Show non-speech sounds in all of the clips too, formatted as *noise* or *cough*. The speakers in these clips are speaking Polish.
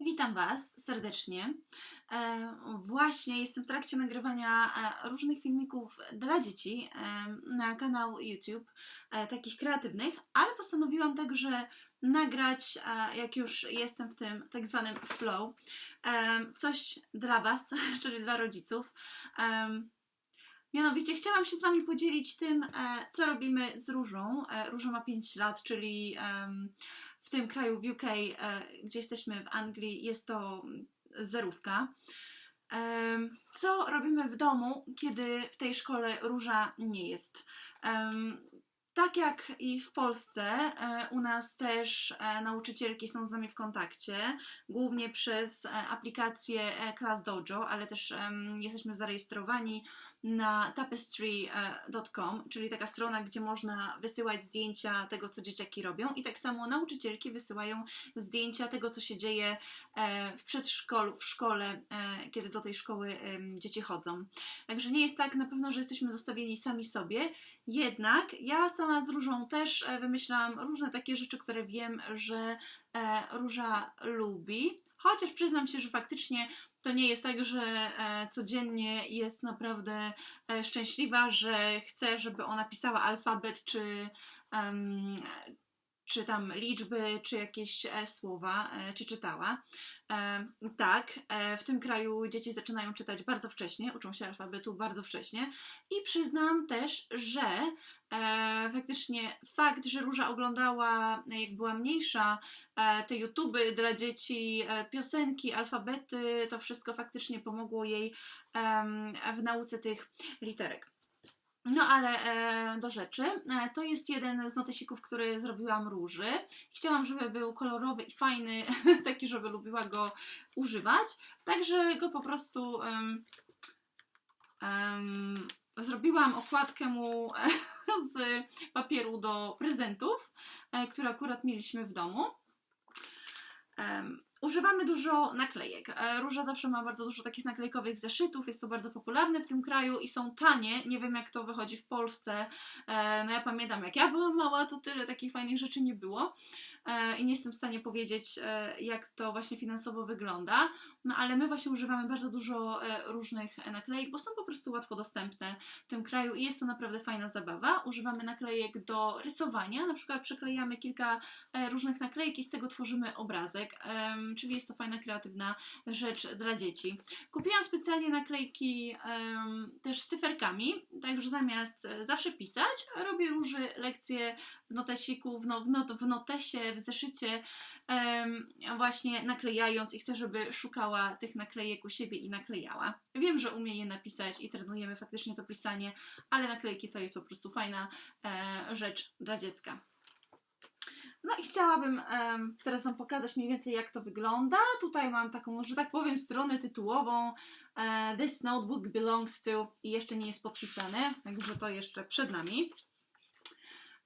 Witam Was serdecznie. E, właśnie jestem w trakcie nagrywania e, różnych filmików dla dzieci e, na kanał YouTube, takich kreatywnych, ale postanowiłam także nagrać, jak już jestem w tym tak zwanym flow, coś dla Was, *laughs* czyli dla rodziców. Mianowicie chciałam się z Wami podzielić tym, co robimy z Różą. Róża ma 5 lat, czyli w tym kraju w UK, e, gdzie jesteśmy w Anglii, jest to zerówka. Em, Co robimy w domu, kiedy w tej szkole Róża nie jest? Em, Tak jak i w Polsce, e, u nas też e, nauczycielki są z nami w kontakcie, głównie przez e, aplikację e, Class Dojo, ale też jesteśmy zarejestrowani na tapestry.com, czyli taka strona, gdzie można wysyłać zdjęcia tego, co dzieciaki robią. I tak samo nauczycielki wysyłają zdjęcia tego, co się dzieje e, w przedszkolu, w szkole, e, kiedy do tej szkoły dzieci chodzą. Także nie jest tak na pewno, że jesteśmy zostawieni sami sobie, jednak ja sama z Różą też e, wymyślałam różne takie rzeczy, które wiem, że e, Róża lubi, chociaż przyznam się, że faktycznie to nie jest tak, że e, codziennie jest naprawdę e, szczęśliwa, że chce, żeby ona pisała alfabet, czy, czy tam liczby, czy jakieś e, słowa, e, czy czytała. E, tak, w tym kraju dzieci zaczynają czytać bardzo wcześnie, uczą się alfabetu bardzo wcześnie i przyznam też, że faktycznie fakt, że Róża oglądała, jak była mniejsza, te YouTuby dla dzieci, piosenki, alfabety, to wszystko faktycznie pomogło jej w nauce tych literek. No ale e, do rzeczy. E, to jest jeden z notesików, który zrobiłam Róży. Chciałam, żeby był kolorowy i fajny, *laughs* taki, żeby lubiła go używać. Także go po prostu em, em, zrobiłam okładkę mu *laughs* z papieru do prezentów, e, które akurat mieliśmy w domu. Em, Używamy dużo naklejek. E, Róża zawsze ma bardzo dużo takich naklejkowych zeszytów, jest to bardzo popularne w tym kraju i są tanie. Nie wiem, jak to wychodzi w Polsce. E, No ja pamiętam, jak ja byłam mała, to tyle takich fajnych rzeczy nie było. E, I nie jestem w stanie powiedzieć, jak to właśnie finansowo wygląda. No ale my właśnie używamy bardzo dużo różnych naklejek, bo są po prostu łatwo dostępne w tym kraju i jest to naprawdę fajna zabawa. Używamy naklejek do rysowania, na przykład przyklejamy kilka różnych naklejek i z tego tworzymy obrazek, czyli jest to fajna, kreatywna rzecz dla dzieci. Kupiłam specjalnie naklejki też z cyferkami, także zamiast e, zawsze pisać, robię róży lekcje w notesiku, w, no, w, not, w notesie, w zeszycie, właśnie naklejając i chcę, żeby szukała tych naklejek u siebie i naklejała. Wiem, że umie je napisać i trenujemy faktycznie to pisanie, ale naklejki to jest po prostu fajna e, rzecz dla dziecka. No i chciałabym teraz Wam pokazać mniej więcej jak to wygląda. Tutaj mam taką, że tak powiem, stronę tytułową e, This notebook belongs to i jeszcze nie jest podpisane, także to jeszcze przed nami.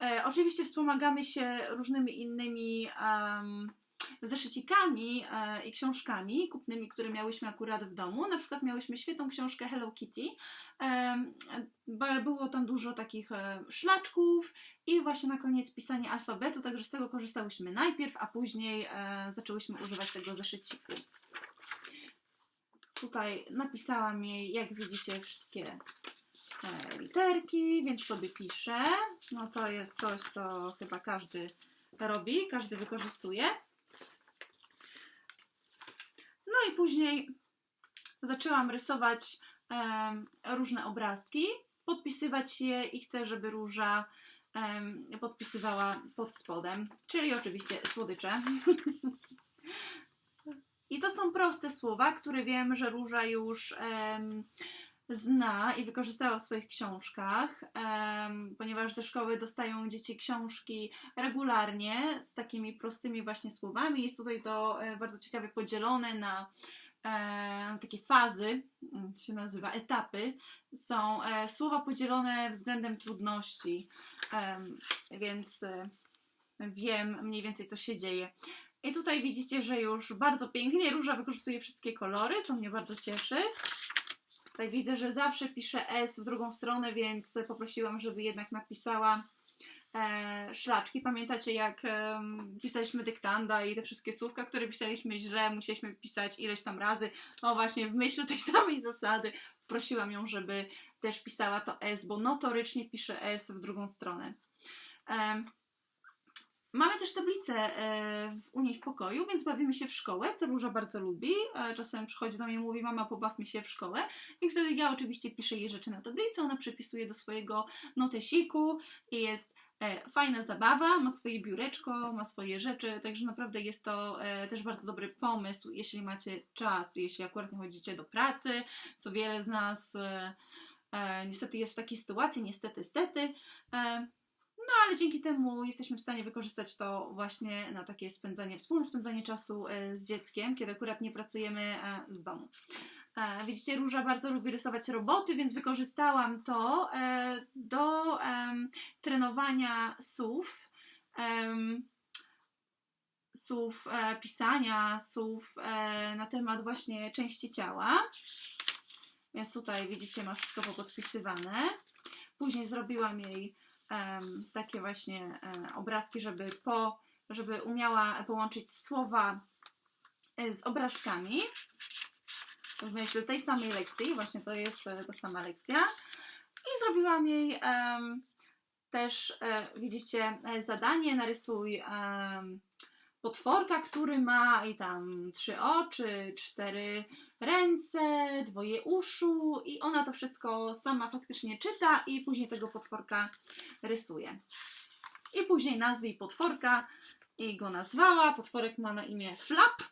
E, oczywiście wspomagamy się różnymi innymi em, zeszycikami e, i książkami kupnymi, które miałyśmy akurat w domu. Na przykład miałyśmy świetną książkę Hello Kitty. Bo było tam dużo takich e, szlaczków i właśnie na koniec pisanie alfabetu, także z tego korzystałyśmy najpierw, a później e, zaczęłyśmy używać tego zeszyciku. Tutaj napisałam jej, jak widzicie, wszystkie e, literki, więc sobie piszę. No to jest coś, co chyba każdy robi, każdy wykorzystuje. No i później zaczęłam rysować różne obrazki, podpisywać je i chcę, żeby róża podpisywała pod spodem, czyli oczywiście słodycze. I to są proste słowa, które wiem, że róża już em, zna i wykorzystała w swoich książkach, em, ponieważ ze szkoły dostają dzieci książki regularnie z takimi prostymi właśnie słowami. Jest tutaj to e, bardzo ciekawie podzielone na e, takie fazy, mm, to się nazywa etapy. Są e, słowa podzielone względem trudności, więc e, wiem mniej więcej co się dzieje. I tutaj widzicie, że już bardzo pięknie róża wykorzystuje wszystkie kolory, co mnie bardzo cieszy. Tutaj widzę, że zawsze pisze S w drugą stronę, więc poprosiłam, żeby jednak napisała e, szlaczki. Pamiętacie, jak em, pisaliśmy dyktanda i te wszystkie słówka, które pisaliśmy źle, musieliśmy pisać ileś tam razy. No właśnie, w myśl tej *laughs* samej zasady prosiłam ją, żeby też pisała to S, bo notorycznie pisze S w drugą stronę. Em, Mamy też tablicę e, w, u niej w pokoju, więc bawimy się w szkołę, co Róża bardzo lubi. E, Czasem przychodzi do mnie i mówi, mama pobawmy się w szkołę. I wtedy ja oczywiście piszę jej rzeczy na tablicy, ona przepisuje do swojego notesiku i jest e, fajna zabawa, ma swoje biureczko, ma swoje rzeczy, także naprawdę jest to e, też bardzo dobry pomysł, jeśli macie czas, jeśli akurat nie chodzicie do pracy, co wiele z nas e, e, niestety jest w takiej sytuacji, niestety, stety. E, no ale dzięki temu jesteśmy w stanie wykorzystać to właśnie na takie spędzanie, wspólne spędzanie czasu e, z dzieckiem, kiedy akurat nie pracujemy e, z domu. E, Widzicie, Róża bardzo lubi rysować roboty, więc wykorzystałam to e, do trenowania słów, słów e, pisania, słów na temat właśnie części ciała. Więc tutaj widzicie, ma wszystko popodpisywane. Później zrobiłam jej takie właśnie obrazki, żeby, po, żeby umiała połączyć słowa z obrazkami w myśl tej samej lekcji, właśnie to jest e, ta sama lekcja. I zrobiłam jej em, też, e, widzicie, e, zadanie, narysuj em, potworka, który ma i tam trzy oczy, cztery ręce, dwoje uszu i ona to wszystko sama faktycznie czyta i później tego potworka rysuje. I później nazwij potworka i go nazwała. Potworek ma na imię Flap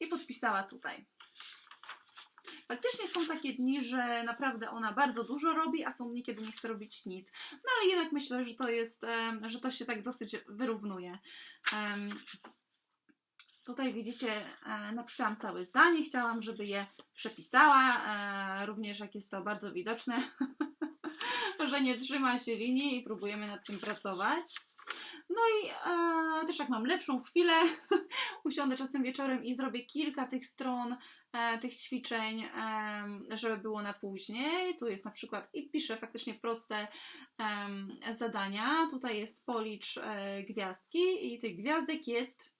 i podpisała tutaj. Faktycznie są takie dni, że naprawdę ona bardzo dużo robi, a są dni, kiedy nie chce robić nic. No ale jednak myślę, że to jest, że to się tak dosyć wyrównuje. Tutaj widzicie, e, napisałam całe zdanie, chciałam, żeby je przepisała, e, również jak jest to bardzo widoczne, *laughs* że nie trzyma się linii i próbujemy nad tym pracować. No i e, też jak mam lepszą chwilę, *laughs* usiądę czasem wieczorem i zrobię kilka tych stron, e, tych ćwiczeń, e, żeby było na później. Tu jest na przykład i piszę faktycznie proste em, zadania. Tutaj jest policz e, gwiazdki i tych gwiazdek jest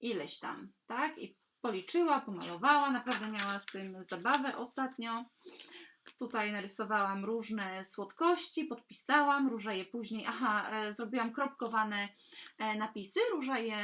ileś tam, tak? I policzyła, pomalowała, naprawdę miała z tym zabawę ostatnio. Tutaj narysowałam różne słodkości, podpisałam, Róża je później, aha, e, zrobiłam kropkowane e, napisy, Róża je,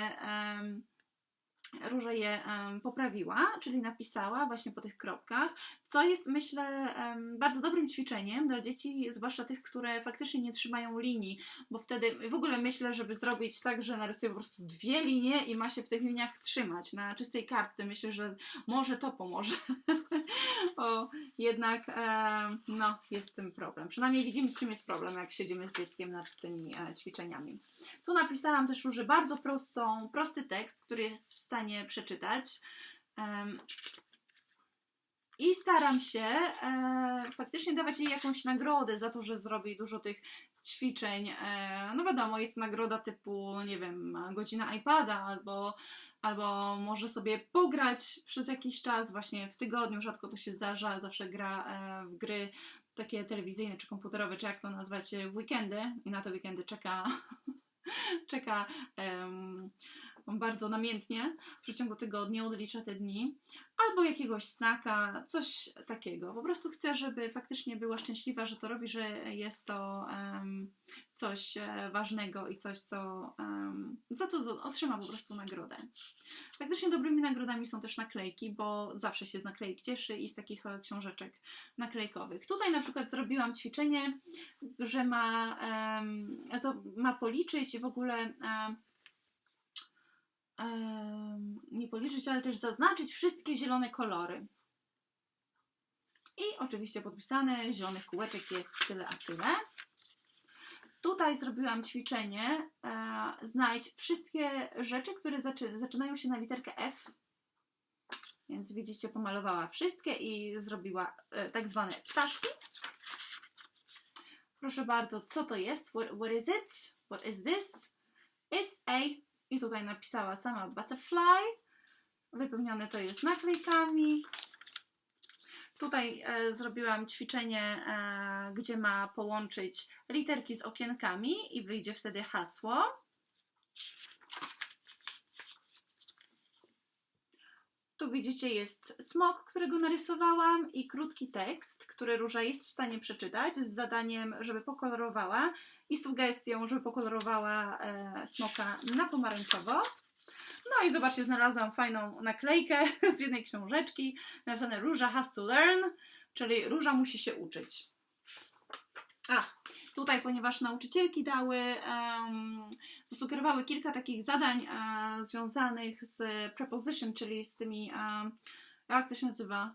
Róża je poprawiła, czyli napisała właśnie po tych kropkach, co jest myślę bardzo dobrym ćwiczeniem dla dzieci, zwłaszcza tych, które faktycznie nie trzymają linii, bo wtedy w ogóle myślę, żeby zrobić tak, że narysuję po prostu dwie linie i ma się w tych liniach trzymać na czystej kartce. Myślę, że może to pomoże. *laughs* o, jednak no, jest z tym problem. Przynajmniej widzimy, z czym jest problem, jak siedzimy z dzieckiem nad tymi e, ćwiczeniami. Tu napisałam też Róży bardzo prostą, prosty tekst, który jest w stanie przeczytać. Em, i staram się e, faktycznie dawać jej jakąś nagrodę za to, że zrobi dużo tych ćwiczeń. E, no wiadomo, jest nagroda typu, nie wiem, godzina iPada albo, albo może sobie pograć przez jakiś czas, właśnie w tygodniu, rzadko to się zdarza, zawsze gra e, w gry takie telewizyjne czy komputerowe, czy jak to nazwać, w weekendy i na te weekendy czeka, *laughs* czeka em, bardzo namiętnie w przeciągu tygodnia, odlicza te dni, albo jakiegoś snaka, coś takiego. Po prostu chcę, żeby faktycznie była szczęśliwa, że to robi, że jest to em, coś e, ważnego i coś, co em, za to otrzyma po prostu nagrodę. Faktycznie dobrymi nagrodami są też naklejki, bo zawsze się z naklejek cieszy i z takich e, książeczek naklejkowych. Tutaj na przykład zrobiłam ćwiczenie, że ma, zo- ma policzyć w ogóle em, nie policzyć, ale też zaznaczyć wszystkie zielone kolory. I oczywiście podpisane, zielonych kółeczek jest tyle a tyle. Tutaj zrobiłam ćwiczenie. E, znajdź wszystkie rzeczy, które zaczy, zaczynają się na literkę F. Więc widzicie, pomalowała wszystkie i zrobiła e, tak zwane ptaszki. Proszę bardzo, co to jest? What, what is it? What is this? It's a i tutaj napisała sama butterfly. Wypełnione to jest naklejkami. Tutaj e, zrobiłam ćwiczenie, e, gdzie ma połączyć literki z okienkami i wyjdzie wtedy hasło. Tu widzicie jest smok, którego narysowałam i krótki tekst, który Róża jest w stanie przeczytać z zadaniem, żeby pokolorowała i sugestią, żeby pokolorowała e, smoka na pomarańczowo. No i zobaczcie, znalazłam fajną naklejkę *laughs* z jednej książeczki, napisane Róża has to learn, czyli Róża musi się uczyć. A, tutaj, ponieważ nauczycielki dały, um, zasugerowały kilka takich zadań e, związanych z preposition, czyli z tymi, e, jak to się nazywa,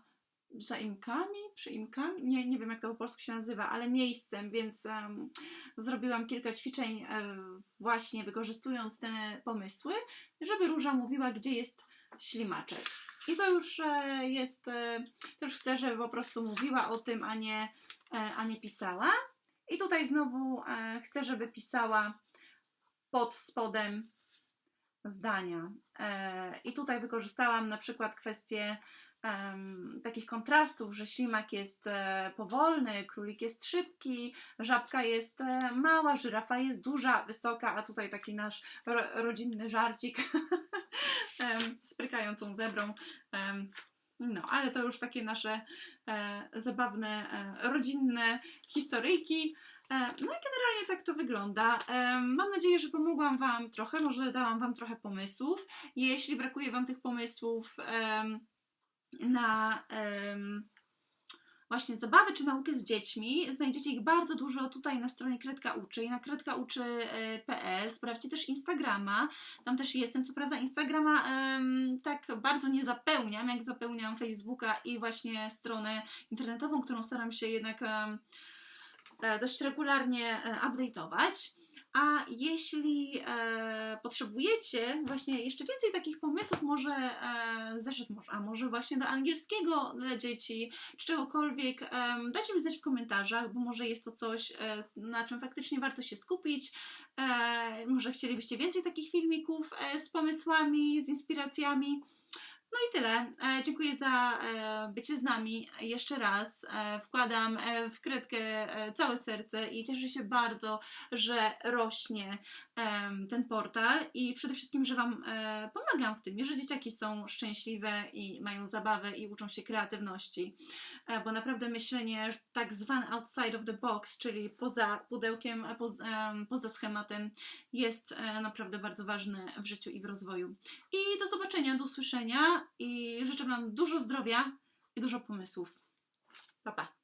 zaimkami, przyimkami, nie, nie wiem jak to po polsku się nazywa, ale miejscem, więc em, zrobiłam kilka ćwiczeń e, właśnie wykorzystując te pomysły, żeby Róża mówiła, gdzie jest ślimaczek. I to już e, jest, e, to już chcę, żeby po prostu mówiła o tym, a nie, e, a nie pisała. I tutaj znowu e, chcę, żeby pisała pod spodem zdania. E, I tutaj wykorzystałam na przykład kwestię takich kontrastów, że ślimak jest e, powolny, królik jest szybki, żabka jest mała, żyrafa jest duża, wysoka, a tutaj taki nasz ro, rodzinny żarcik *laughs* z prykającą zebrą. No, ale to już takie nasze e, zabawne, e, rodzinne historyjki. E, no i generalnie tak to wygląda. E, mam nadzieję, że pomogłam Wam trochę, może dałam Wam trochę pomysłów. Jeśli brakuje Wam tych pomysłów em, na em, właśnie zabawy czy naukę z dziećmi, znajdziecie ich bardzo dużo tutaj na stronie Kredka Uczy i na kredkauczy.pl. Sprawdźcie też Instagrama. Tam też jestem. Co prawda Instagrama em, tak bardzo nie zapełniam, jak zapełniam Facebooka i właśnie stronę internetową, którą staram się jednak e, dość regularnie e, update'ować. A jeśli e, potrzebujecie właśnie jeszcze więcej takich pomysłów, może e, może, a może właśnie do angielskiego dla dzieci, czy czegokolwiek, em, dajcie mi znać w komentarzach, bo może jest to coś, e, na czym faktycznie warto się skupić. E, może chcielibyście więcej takich filmików e, z pomysłami, z inspiracjami. No i tyle. E, dziękuję za e, bycie z nami jeszcze raz. E, wkładam w kredkę całe serce i cieszę się bardzo, że rośnie ten portal i przede wszystkim, że Wam pomagam w tym, że dzieciaki są szczęśliwe i mają zabawę i uczą się kreatywności, bo naprawdę myślenie tak zwane outside of the box, czyli poza pudełkiem, poza, poza schematem jest e, naprawdę bardzo ważne w życiu i w rozwoju. I do zobaczenia, do usłyszenia i życzę Wam dużo zdrowia i dużo pomysłów. Pa, pa.